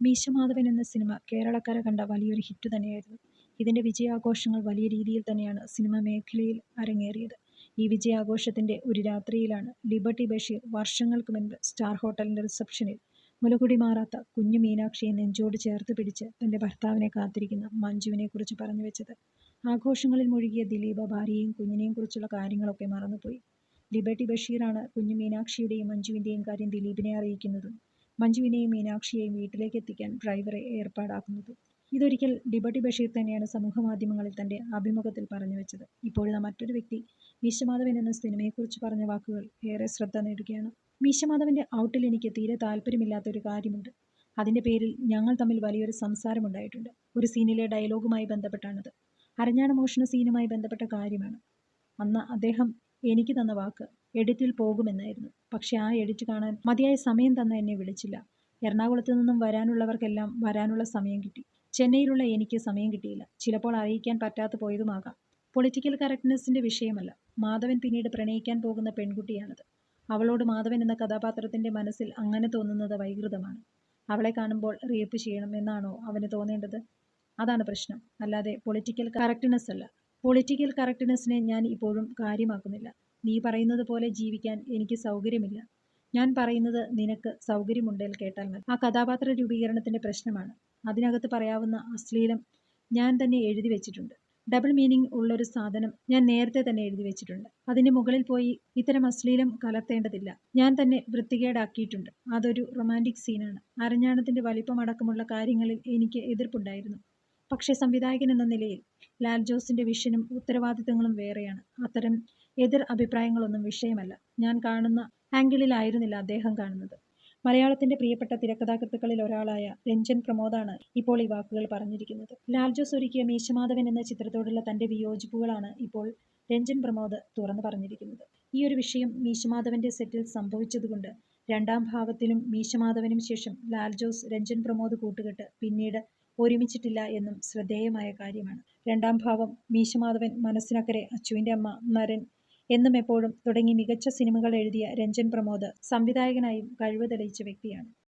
മീശമാധവൻ എന്ന സിനിമ കേരളക്കര കണ്ട വലിയൊരു ഹിറ്റ് തന്നെയായിരുന്നു. ഇതിന്റെ വിജയാഘോഷങ്ങൾ വലിയ രീതിയിൽ തന്നെയാണ് സിനിമ മേഖലയിൽ അരങ്ങേറിയത്. ഈ വിജയാഘോഷത്തിന്റെ ഒരു രാത്രിയിലാണ് ലിബർട്ടി ബഷീർ വർഷങ്ങൾക്ക് മുൻപ് സ്റ്റാർ ഹോട്ടലിന്റെ റിസപ്ഷനിൽ മുലകുടി മാറാത്ത കുഞ്ഞു മീനാക്ഷിയെ നെഞ്ചോട് ചേർത്ത് പിടിച്ച് തന്റെ ഭർത്താവിനെ കാത്തിരിക്കുന്ന മഞ്ജുവിനെക്കുറിച്ച് പറഞ്ഞു വെച്ചത് ആഘോഷങ്ങളിൽ മുഴുകിയ ദിലീപ് ഭാര്യയെയും കുഞ്ഞിനെയും കുറിച്ചുള്ള കാര്യങ്ങളൊക്കെ മറന്നുപോയി. ലിബർട്ടി ബഷീറാണ് കുഞ്ഞു മീനാക്ഷിയുടെയും മഞ്ജുവിന്റെയും കാര്യം ദിലീപിനെ അറിയിക്കുന്നതും മഞ്ജുവിനെയും മീനാക്ഷിയെയും വീട്ടിലേക്ക് എത്തിക്കാൻ ഡ്രൈവറെ ഏർപ്പാടാക്കുന്നത് ഇതൊരിക്കൽ ഡിബട്ടി ബഷീർ തന്നെയാണ് സമൂഹമാധ്യമങ്ങളിൽ തന്റെ അഭിമുഖത്തിൽ പറഞ്ഞു വെച്ചത് ഇപ്പോഴിതാ മറ്റൊരു വ്യക്തി മീശമാധവൻ എന്ന സിനിമയെക്കുറിച്ച് പറഞ്ഞ വാക്കുകൾ ഏറെ ശ്രദ്ധ നേടുകയാണ്. മീശമാധവന്റെ ഔട്ടിൽ എനിക്ക് തീരെ താൽപര്യമില്ലാത്ത ഒരു കാര്യമുണ്ട്. അതിന്റെ പേരിൽ ഞങ്ങൾ തമ്മിൽ വലിയൊരു സംസാരമുണ്ടായിട്ടുണ്ട്. ഒരു സീനിലെ ഡയലോഗുമായി ബന്ധപ്പെട്ടാണത്. അരഞ്ഞാണ മോഷണ സീനുമായി ബന്ധപ്പെട്ട കാര്യമാണ്. അന്ന് അദ്ദേഹം എനിക്ക് തന്ന വാക്ക് എഡിറ്റിൽ പോകുമെന്നായിരുന്നു. പക്ഷെ ആ എഡിറ്റ് കാണാൻ മതിയായ സമയം തന്ന എന്നെ വിളിച്ചില്ല. എറണാകുളത്ത് നിന്നും വരാനുള്ളവർക്കെല്ലാം വരാനുള്ള സമയം കിട്ടി. ചെന്നൈയിലുള്ള എനിക്ക് സമയം കിട്ടിയില്ല. ചിലപ്പോൾ അറിയിക്കാൻ പറ്റാത്ത പോയതുമാകാം. പൊളിറ്റിക്കൽ കറക്റ്റ്നെസ്സിന്റെ വിഷയമല്ല. മാധവൻ പിന്നീട് പ്രണയിക്കാൻ പോകുന്ന പെൺകുട്ടിയാണത്. അവളോട് മാധവൻ എന്ന കഥാപാത്രത്തിന്റെ മനസ്സിൽ അങ്ങനെ തോന്നുന്നത് വൈകൃതമാണ്. അവളെ കാണുമ്പോൾ റേപ്പ് ചെയ്യണം എന്നാണോ അവന് തോന്നേണ്ടത്? അതാണ് പ്രശ്നം. അല്ലാതെ പൊളിറ്റിക്കൽ കറക്റ്റ്നെസ് അല്ല. പൊളിറ്റിക്കൽ കറക്റ്റ്നെസ്സിനെ ഞാൻ ഇപ്പോഴും കാര്യമാക്കുന്നില്ല. നീ പറയുന്നത് പോലെ ജീവിക്കാൻ എനിക്ക് സൗകര്യമില്ല. ഞാൻ പറയുന്നത് നിനക്ക് സൗകര്യമുണ്ടേൽ കേട്ടാൽ മതി. ആ കഥാപാത്ര രൂപീകരണത്തിന്റെ പ്രശ്നമാണ്. അതിനകത്ത് പറയാവുന്ന അശ്ലീലം ഞാൻ തന്നെ എഴുതി വെച്ചിട്ടുണ്ട്. ഡബിൾ മീനിങ് ഉള്ളൊരു സാധനം ഞാൻ നേരത്തെ തന്നെ എഴുതി വെച്ചിട്ടുണ്ട്. അതിന്റെ മുകളിൽ പോയി ഇത്തരം അശ്ലീലം കലർത്തേണ്ടതില്ല. ഞാൻ തന്നെ വൃത്തികേടാക്കിയിട്ടുണ്ട്. അതൊരു റൊമാന്റിക് സീനാണ്. അരഞ്ഞാണത്തിന്റെ വലിപ്പമടക്കമുള്ള കാര്യങ്ങളിൽ എനിക്ക് എതിർപ്പുണ്ടായിരുന്നു. പക്ഷേ സംവിധായകൻ എന്ന നിലയിൽ ലാൽ ജോസിന്റെ വിഷനും ഉത്തരവാദിത്തങ്ങളും വേറെയാണ്. അത്തരം എതിർ അഭിപ്രായങ്ങളൊന്നും വിഷയമല്ല. ഞാൻ കാണുന്ന ആംഗിളിലായിരുന്നില്ല അദ്ദേഹം കാണുന്നത്. മലയാളത്തിന്റെ പ്രിയപ്പെട്ട തിരക്കഥാകൃത്തുക്കളിൽ ഒരാളായ രഞ്ജൻ പ്രമോദാണ് ഇപ്പോൾ ഈ വാക്കുകൾ പറഞ്ഞിരിക്കുന്നത്. ലാൽജോസ് ഒരുക്കിയ മീശമാധവൻ എന്ന ചിത്രത്തോടുള്ള തന്റെ വിയോജിപ്പുകളാണ് ഇപ്പോൾ രഞ്ജൻ പ്രമോദ് തുറന്നു പറഞ്ഞിരിക്കുന്നത്. ഈയൊരു വിഷയം മീശമാധവന്റെ സെറ്റിൽ സംഭവിച്ചതുകൊണ്ട് രണ്ടാം ഭാവത്തിലും മീശമാധവനും ശേഷം ലാൽജോസ് രഞ്ജൻ പ്രമോദ് കൂട്ടുകെട്ട് പിന്നീട് ഒരുമിച്ചിട്ടില്ല എന്നും ശ്രദ്ധേയമായ കാര്യമാണ്. രണ്ടാം ഭാവം, മീശമാധവൻ, മനസ്സിനക്കരെ, അച്ചുവിന്റെ അമ്മ, നരൻ എന്നും എപ്പോഴും തുടങ്ങി മികച്ച സിനിമകൾ എഴുതിയ രഞ്ജൻ പ്രമോദ് സംവിധായകനായും കഴിവ് തെളിയിച്ച വ്യക്തിയാണ്.